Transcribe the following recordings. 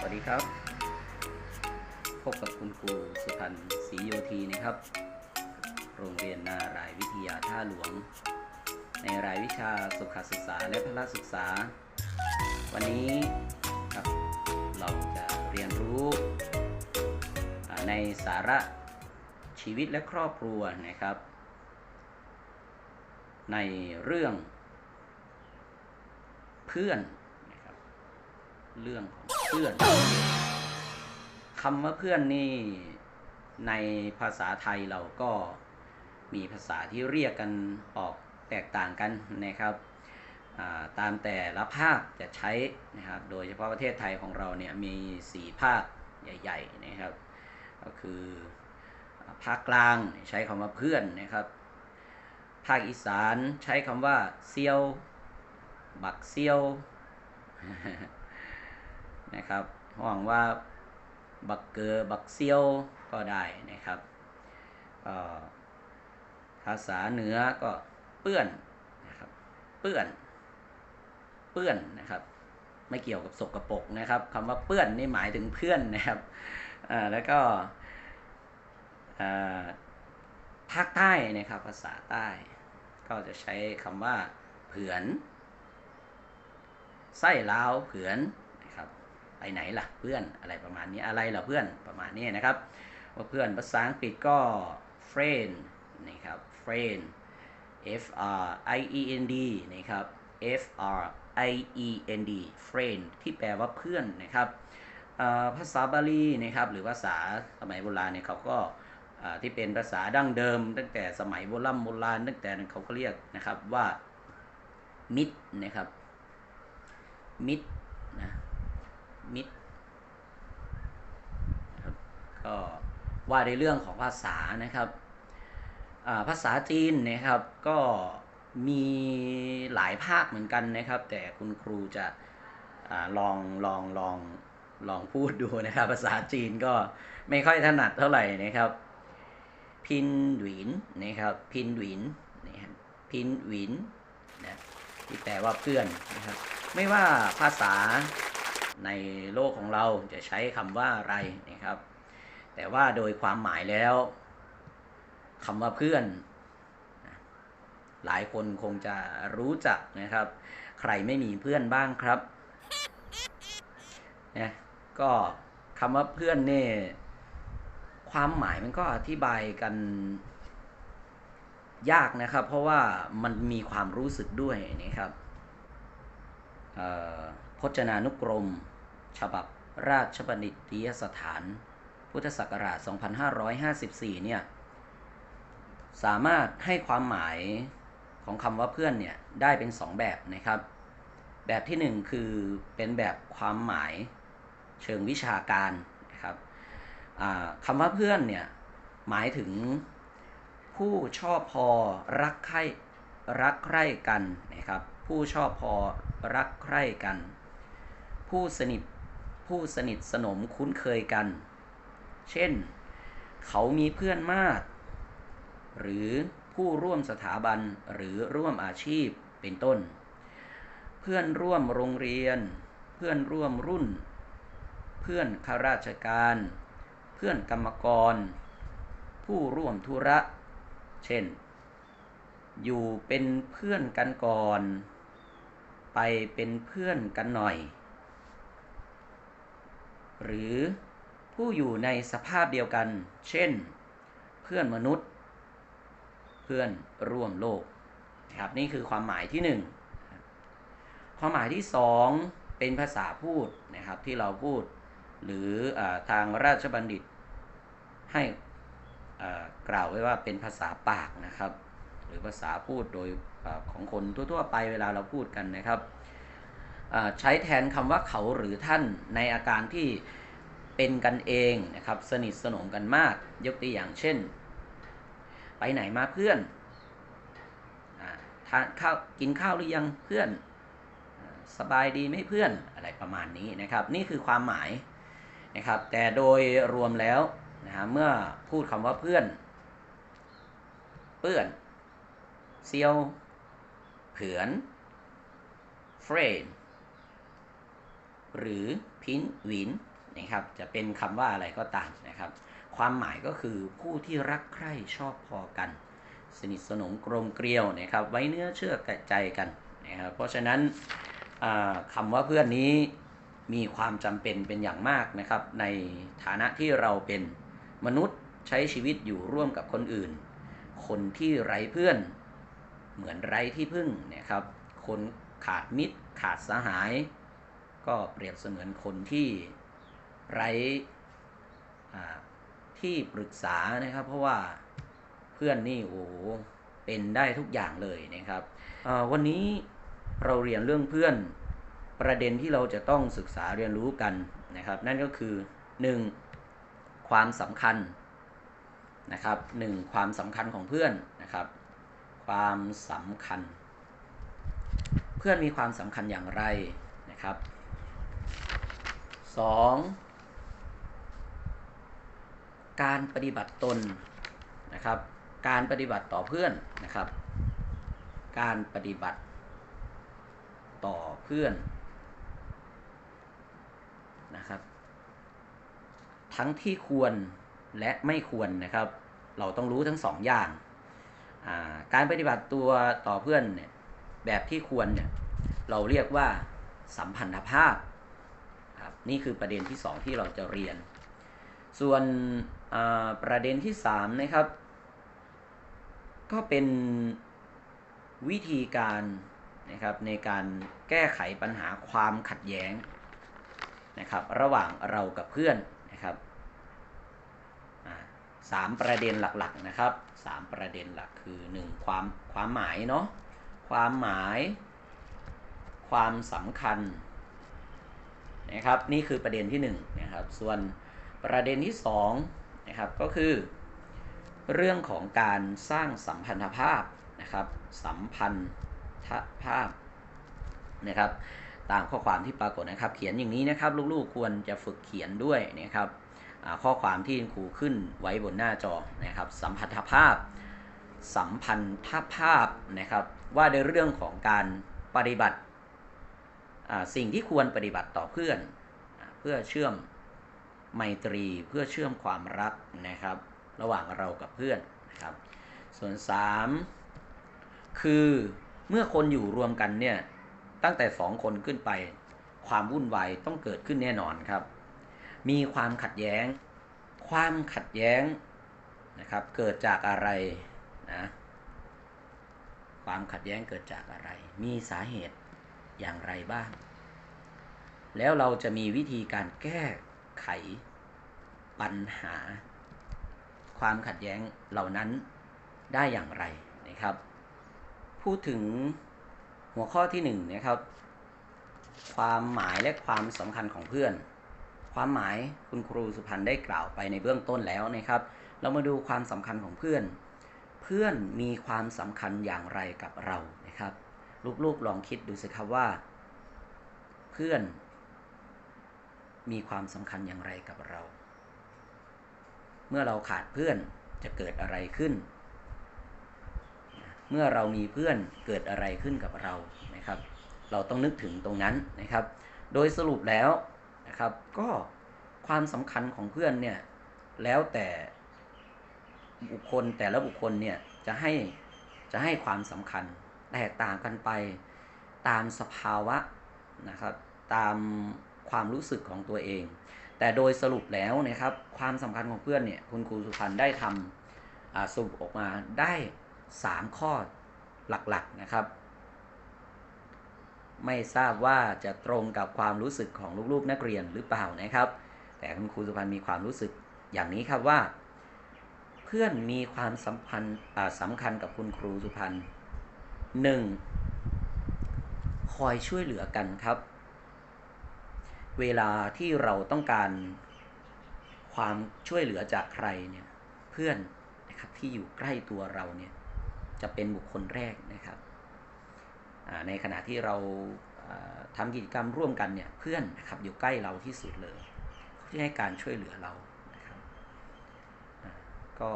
สวัสดีครับ พบกับคุณครูสุพันธ์ศรีโยธีนะครับ โรงเรียนนารายวิทยาท่าหลวง ในรายวิชาสุขศึกษาและพละศึกษา วันนี้ครับเราจะเรียนรู้ในสาระชีวิตและครอบครัวนะครับ ในเรื่อง เพื่อน เรื่องของเพื่อนคำว่าเพื่อนนี่ในภาษาไทยเราก็มีภาษาที่เรียกกันออกแตกต่างกันนะครับอ่าตามแต่ละภาคจะใช้นะครับโดยเฉพาะประเทศไทยของเราเนี่ยมีสี่ภาคใหญ่ๆนะครับ ก็คือภาคกลางใช้คำว่าเพื่อนนะครับ ภาคอีสานใช้คำว่าเซียว บักเซียว นะครับหวังว่าบักเกอร์บักเซียวก็ได้นะครับก็ภาษาเหนือก็เปื้อนนะครับเปื้อน เปื้อนนะครับ ไม่เกี่ยวกับสกรปรกนะครับคำว่าเปื้อนนี่หมายถึงเพื่อนนะครับอ่าแล้วก็ภาคใต้นะครับภาษาใต้ ก็จะใช้คำว่าเผือน ไส้ลาวเผือน ไปไหนล่ะเพื่อนอะไรประมาณนี้อะไรล่ะเพื่อนประมาณนี้นะครับ ว่าเพื่อนภาษาอังกฤษก็ friend นะครับ friend F R I E N D นะครับ F R I E N D friend ที่แปลว่าเพื่อนนะครับภาษาบาลีนะครับ หรือภาษาสมัยโบราณเนี่ยเขาก็ที่เป็นภาษาดั้งเดิม ตั้งแต่สมัยโบราณโบราณตั้งแต่เขาก็เรียกนะครับว่ามิตรนะครับมิดนะ มิดนะครับก็ว่าในเรื่องของภาษานะครับภาษาจีนนะครับก็มีหลายภาคเหมือนกันนะครับ แต่คุณครูจะอลองลองลองลองพูดดูนะครับ ภาษาจีนก็ไม่ค่อยถนัดเท่าไหร่นะครับ พินหวินนะครับ พินหวินนะครับพินหวินนะที่แปลว่าเพื่อนนะครับ ไม่ว่าภาษา ในโลกของเราจะใช้คำว่าอะไรนะครับ แต่ว่าโดยความหมายแล้วคำว่าเพื่อน หลายคนคงจะรู้จักนะครับ ใครไม่มีเพื่อนบ้างครับนะก็คำว่าเพื่อนเนี่ยความหมายมันก็อธิบายกันยากนะครับ เพราะว่ามันมีความรู้สึกด้วยนะครับ เอ่อ พจนานุกรม ฉบับราชบัณฑิตยสถาน พุทธศักราช 2554 เนี่ย สามารถให้ความหมายของคำว่าเพื่อนเนี่ย ได้เป็น 2 แบบนะครับ แบบที่ 1 คือเป็นแบบความหมายเชิงวิชาการนะครับคำว่าเพื่อนเนี่ย หมายถึงผู้ชอบพอรักใคร่รักใคร่กันนะครับ ผู้ชอบพอรักใคร่กัน ผู้สนิทผู้สนิทสนมคุ้นเคยกัน เช่น เขามีเพื่อนมาก หรือผู้ร่วมสถาบันหรือร่วมอาชีพเป็นต้น เพื่อนร่วมโรงเรียน เพื่อนร่วมรุ่น เพื่อนข้าราชการ เพื่อนกรรมกร ผู้ร่วมธุระ เช่น อยู่เป็นเพื่อนกันก่อน ไปเป็นเพื่อนกันหน่อย หรือผู้อยู่ในสภาพเดียวกัน เช่น เพื่อนมนุษย์ เพื่อนร่วมโลกนะครับนี่คือความหมายที่หนึ่งความหมายที่สองเป็นภาษาพูดนะครับที่เราพูด หรืออทางราชบัณฑิตให้กล่าวไว้ว่าเป็นภาษาปากนะครับ หรือภาษาพูดโดยอของคนทั่วๆ ไปเวลาเราพูดกันนะครับ ใช้แทนคำว่าเขาหรือท่านในอาการที่เป็นกันเองนะครับสนิทสนมกันมาก ยกตัวอย่างเช่น ไปไหนมาเพื่อนทานข้าวกินข้าวหรือยังเพื่อน สบายดีไหมเพื่อนอะไรประมาณนี้นะครับ นี่คือความหมายนะครับ แต่โดยรวมแล้วนะฮะเมื่อพูดคำว่าเพื่อนเปื้อนเซียวเผือนเฟรน หรือพินวินนะครับจะเป็นคำว่าอะไรก็ตามนะครับ ความหมายก็คือผู้ที่รักใคร่ชอบพอกัน สนิทสนมกลมเกลียวนะครับ ไว้เนื้อเชื่อใจกันนะครับเพราะฉะนั้นคำว่าเพื่อนนี้มีความจำเป็นเป็นอย่างมากนะครับ ในฐานะที่เราเป็นมนุษย์ใช้ชีวิตอยู่ร่วมกับคนอื่น คนที่ไร้เพื่อนเหมือนไร้ที่พึ่งนะครับ คนขาดมิตรขาดสหาย ก็เปรียบเสมือนคนที่ไร้อ่ที่ปรึกษานะครับ เพราะว่าเพื่อนนี่โอ้โหเป็นได้ทุกอย่างเลยนะครับวันนี้เราเรียนเรื่องเพื่อนประเด็นที่เราจะต้องศึกษาเรียนรู้กันนะครับ นั่นก็คือ 1. ความสำคัญนะครับหนึ่งความสำคัญของเพื่อนนะครับ ความสำคัญ เพื่อนมีความสำคัญอย่างไรนะครับ 2. การปฏิบัติตนนะครับ การปฏิบัติต่อเพื่อนนะครับ การปฏิบัติต่อเพื่อนนะครับ ทั้งที่ควรและไม่ควรนะครับ เราต้องรู้ทั้งสองอย่างาการปฏิบัติตัวต่อเพื่อนเนี่ยแบบที่ควรเนี่ยเราเรียกว่าสัมพันธภาพ นี่คือประเด็นที่สองที่เราจะเรียน ส่วนประเด็นที่สามนะครับ ก็เป็นวิธีการนะครับในการแก้ไขปัญหาความขัดแย้งนะครับ ระหว่างเรากับเพื่อนนะครับสามประเด็นหลักๆนะครับสามประเด็นหลักคือหนึ่งความความหมายเนาะความหมาย ความสำคัญ นะครับนี่คือประเด็นที่หนึ่งนะครับส่วนประเด็นที่สองนะครับก็คือ เรื่องของการสร้างสัมพันธภาพนะครับสัมพันธภาพนะครับตามข้อความที่ปรากฏนะครับ เขียนอย่างนี้นะครับลูกๆควรจะฝึกเขียนด้วยนะครับข้อความที่ครูขึ้นไว้บนหน้าจอนะครับสัมพันธภาพ สัมพันธภาพนะครับว่าในเรื่องของการปฏิบัติ สิ่งที่ควรปฏิบัติต่อเพื่อน เพื่อเชื่อมไมตรีเพื่อเชื่อมความรักนะครับ ระหว่างเรากับเพื่อนนะครับ ส่วน 3 คือเมื่อคนอยู่รวมกันเนี่ยตั้งแต่ 2 คนขึ้นไป ความวุ่นวายต้องเกิดขึ้นแน่นอนครับ มีความขัดแย้ง ความขัดแย้งนะครับเกิดจากอะไรนะความขัดแย้งเกิดจากอะไร มีสาเหตุ อย่างไรบ้าง แล้วเราจะมีวิธีการแก้ไขปัญหา ความขัดแย้งเหล่านั้นได้อย่างไรนะครับ พูดถึงหัวข้อที่หนึ่งนะครับ ความหมายและความสำคัญของเพื่อน ความหมายคุณครูสุพันธ์ได้กล่าวไปในเบื้องต้นแล้วนะครับ เรามาดูความสำคัญของเพื่อน เพื่อนมีความสำคัญอย่างไรกับเรานะครับ ลูกๆลองคิดดูสิครับว่า เพื่อนมีความสำคัญอย่างไรกับเรา เมื่อเราขาดเพื่อนจะเกิดอะไรขึ้น เมื่อเรามีเพื่อนเกิดอะไรขึ้นกับเรานะครับ เราต้องนึกถึงตรงนั้นนะครับ โดยสรุปแล้วนะครับ ก็ความสำคัญของเพื่อนเนี่ยแล้วแต่บุคคลแต่ละบุคคลเนี่ยจะให้จะให้ความสำคัญ แตกต่างกันไปตามสภาวะนะครับ ตามความรู้สึกของตัวเอง แต่โดยสรุปแล้วนะครับ ความสำคัญของเพื่อนเนี่ยคุณครูสุพันธ์ได้ทำอ่าสรุปออกมาได้ 3 ข้อหลักๆนะครับ ไม่ทราบว่าจะตรงกับความรู้สึกของลูกๆนักเรียนหรือเปล่านะครับ แต่คุณครูสุพันธ์มีความรู้สึกอย่างนี้ครับว่า เพื่อนมีความสัมพันธ์อ่าสำคัญกับคุณครูสุพันธ์ หนึ่งคอยช่วยเหลือกันครับ เวลาที่เราต้องการความช่วยเหลือจากใครเนี่ยเพื่อนนะครับที่อยู่ใกล้ตัวเราเนี่ยจะเป็นบุคคลแรกนะครับในขณะที่เราอ่าทำกิจกรรมร่วมกันเนี่ยเพื่อนนะครับอยู่ใกล้เราที่สุดเลยเขาจะให้การช่วยเหลือเรานะครับก็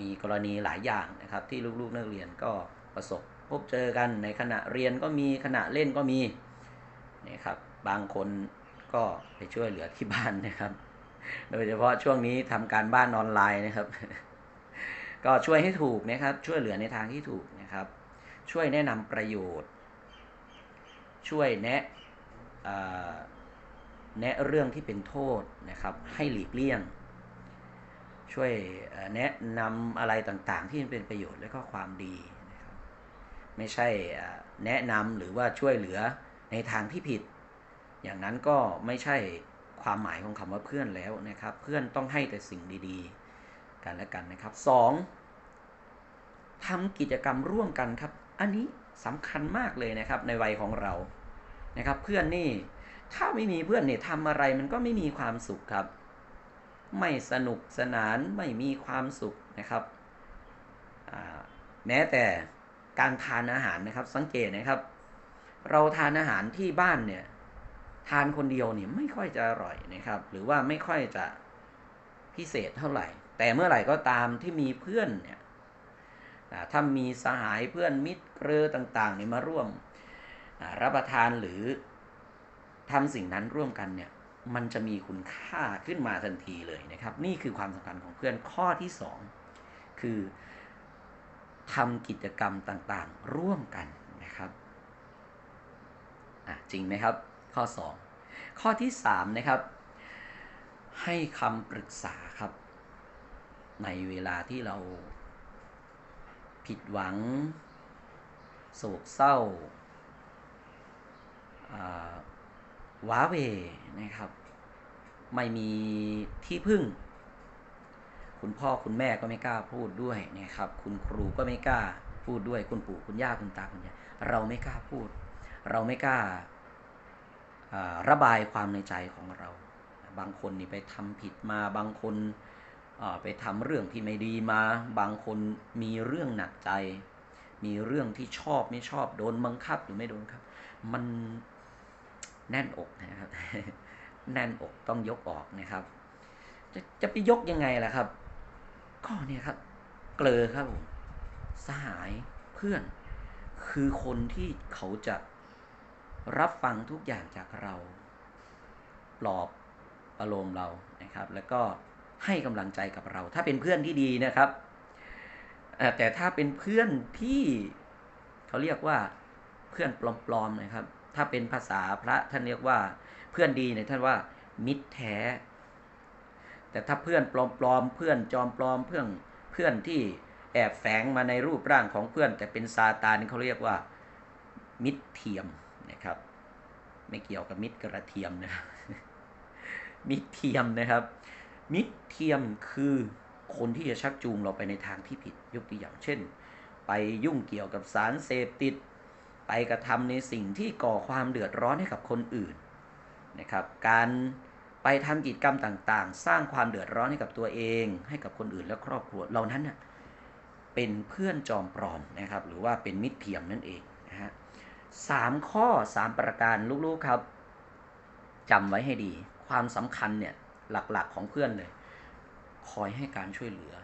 มีกรณีหลายอย่างนะครับที่ลูกๆนักเรียนก็ประสบ พบเจอกันในขณะเรียนก็มีขณะเล่นก็มีนะครับ บางคนก็ไปช่วยเหลือที่บ้านนะครับ โดยเฉพาะช่วงนี้ทำการบ้านออนไลน์นะครับ ก็ช่วยให้ถูกนะครับ ช่วยเหลือในทางที่ถูกนะครับ ช่วยแนะนำประโยชน์ ช่วยแนะแนะเรื่องที่เป็นโทษนะครับ ให้หลีกเลี่ยง ช่วยแนะนำอะไรต่างๆ ที่เป็นประโยชน์และก็ความดี ไม่ใช่แนะนำหรือว่าช่วยเหลือในทางที่ผิด อย่างนั้นก็ไม่ใช่ความหมายของคำว่าเพื่อนแล้วนะครับ เพื่อนต้องให้แต่สิ่งดีๆ กันและกันนะครับสองทำกิจกรรมร่วมกันครับ อันนี้สำคัญมากเลยนะครับในวัยของเรานะครับ เพื่อนนี่ถ้าไม่มีเพื่อนเนี่ยทำอะไรมันก็ไม่มีความสุขครับ ไม่สนุกสนานไม่มีความสุขนะครับแม้แต่ การทานอาหารนะครับ สังเกตนะครับ เราทานอาหารที่บ้านเนี่ย ทานคนเดียวเนี่ยไม่ค่อยจะอร่อยนะครับ หรือว่าไม่ค่อยจะพิเศษเท่าไหร่ แต่เมื่อไหร่ก็ตามที่มีเพื่อนเนี่ยถ้ามีสหายเพื่อนมิตรเกรอต่างๆเนี่ยมาร่วมรับประทานหรือทำสิ่งนั้นร่วมกันเนี่ย มันจะมีคุณค่าขึ้นมาทันทีเลยนะครับ นี่คือความสำคัญของเพื่อนข้อที่สองคือ ทำกิจกรรมต่างๆ ร่วมกันนะครับจริงไหมครับ ข้อ 2 ข้อที่ 3 นะครับ ให้คำปรึกษาครับ ในเวลาที่เราผิดหวัง โศกเศร้าว้าเวนะครับ ไม่มีที่พึ่ง คุณพ่อคุณแม่ก็ไม่กล้าพูดด้วยนะครับ คุณครูก็ไม่กล้าพูดด้วย คุณปู่คุณย่าคุณตาคุณยายเราไม่กล้าพูด เราไม่กล้าระบายความในใจของเรา บางคนนี่ไปทำผิดมา บางคนไปทำเรื่องที่ไม่ดีมา บางคนมีเรื่องหนักใจ มีเรื่องที่ชอบไม่ชอบโดนบังคับหรือไม่โดนครับ มันแน่นอกนะครับ แน่นอกต้องยกออกนะครับ จะจะไปยกยังไงล่ะครับ ก็เนี่ยครับ เกลอครับผมสหายเพื่อน คือคนที่เขาจะรับฟังทุกอย่างจากเรา ปลอบประโลมเรานะครับ แล้วก็ให้กำลังใจกับเรา ถ้าเป็นเพื่อนที่ดีนะครับแต่ถ้าเป็นเพื่อนที่เขาเรียกว่าเพื่อนปลอมๆนะครับ ถ้าเป็นภาษาพระท่านเรียกว่าเพื่อนดีเนี่ยท่านว่ามิตรแท้ แต่ถ้าเพื่อนปลอมๆเพื่อนจอมปลอมเพื่อนเพื่อนที่แอบแฝงมาในรูปร่างของเพื่อน แต่เป็นซาตานเขาเรียกว่ามิตรเทียมนะครับ ไม่เกี่ยวกับมิตรกระเทียมนะมิตรเทียมนะครับ มิตรเทียมคือคนที่จะชักจูงเราไปในทางที่ผิดยกตัวอย่างเช่น ไปยุ่งเกี่ยวกับสารเสพติด ไปกระทำในสิ่งที่ก่อความเดือดร้อนให้กับคนอื่นนะครับ การ ไปทำกิจกรรมต่างๆ สร้างความเดือดร้อนให้กับตัวเอง ให้กับคนอื่นและครอบครัวเหล่านั้นน่ะเป็นเพื่อนจอมปลอมนะครับ หรือว่าเป็นมิตรเทียมนั่นเองนะฮะสามข้อสามประการลูกๆครับจำไว้ให้ดี ความสำคัญเนี่ยหลักๆของเพื่อนเลย คอยให้การช่วยเหลือ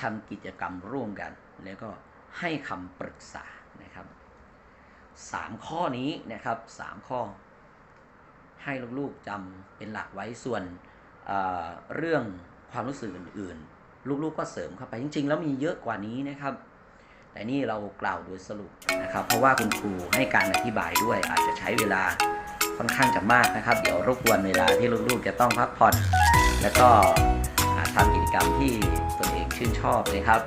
ทำกิจกรรมร่วมกัน แล้วก็ให้คำปรึกษานะครับสามข้อนี้นะครับสามข้อ ให้ลูกๆจำเป็นหลักไว้ส่วนเเรื่องความรู้สึกอื่นๆ ลูกๆก็เสริมเข้าไปจริง ๆ แล้วมีเยอะกว่านี้นะครับ แต่นี่เรากล่าวโดยสรุปนะครับ เพราะว่าคุณครูให้การอธิบายด้วยอาจจะใช้เวลาค่อนข้างจะมากนะครับ เดี๋ยวรบกวนเวลาที่ลูกๆจะต้องพักผ่อน แล้วก็ทำกิจกรรมที่ตนเองชื่นชอบนะครับ